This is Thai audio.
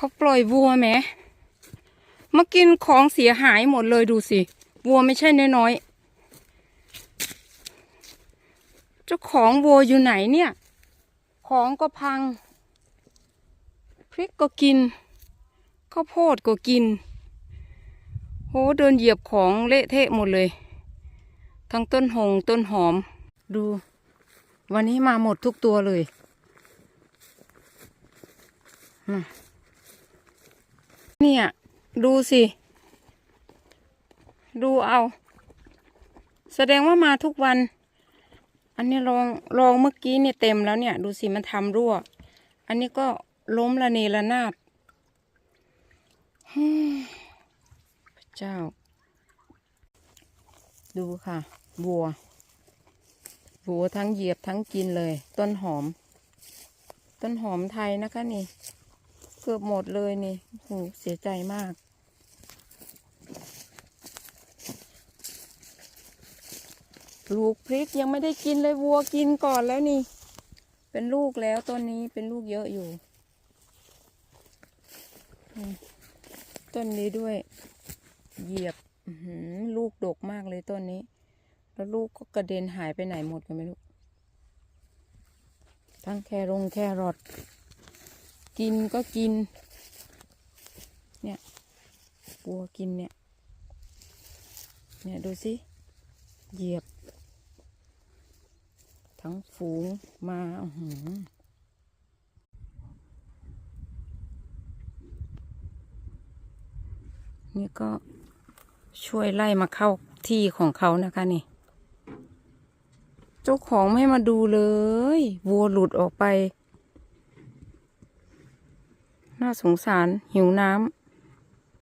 เขาปล่อยวัวแหมมากินของเสียหายหมดเลยดูสิ วัวไม่ใช่น้อยๆเจ้าของวัวอยู่ไหนเนี่ย ของก็พัง พริกก็กิน ข้าวโพดก็กิน โหเดินเหยียบของเละเทะหมดเลย ทั้งต้นหงต้นหอม ดู วันนี้มาหมดทุกตัวเลย มา เนี่ย ดูสิ ดูเอา แสดงว่ามาทุกวัน อันนี้ลองลองเมื่อกี้เนี่ยเต็มแล้วเนี่ย ดูสิมันทำรั่ว อันนี้ก็ล้มละเนระนาดพระเจ้า ดูค่ะ บัว บัวทั้งเหยียบทั้งกินเลย ต้นหอม ต้นหอมไทยนะคะนี่ เกือบหมดเลยนี่โหเสียใจมาก ลูกพริกยังไม่ได้กินเลยวัวกินก่อนแล้วนี่ เป็นลูกแล้วต้นนี้เป็นลูกเยอะอยู่ต้นนี้ด้วย เหยียบหือลูกดกมากเลยต้นนี้ แล้วลูกก็กระเด็นหายไปไหนหมดกันไม่รู้ทั้งแครงแครอท กินก็กิน เนี่ยวัวกินเนี่ย เนี่ยดูสิ เหยียบ ทั้งฝูงมาอหือนี่ก็ช่วยไล่มาเข้าที่ของเขานะคะนี่ เจ้าของไม่มาดูเลย วัวหลุดออกไป น่าสงสารหิวน้ำ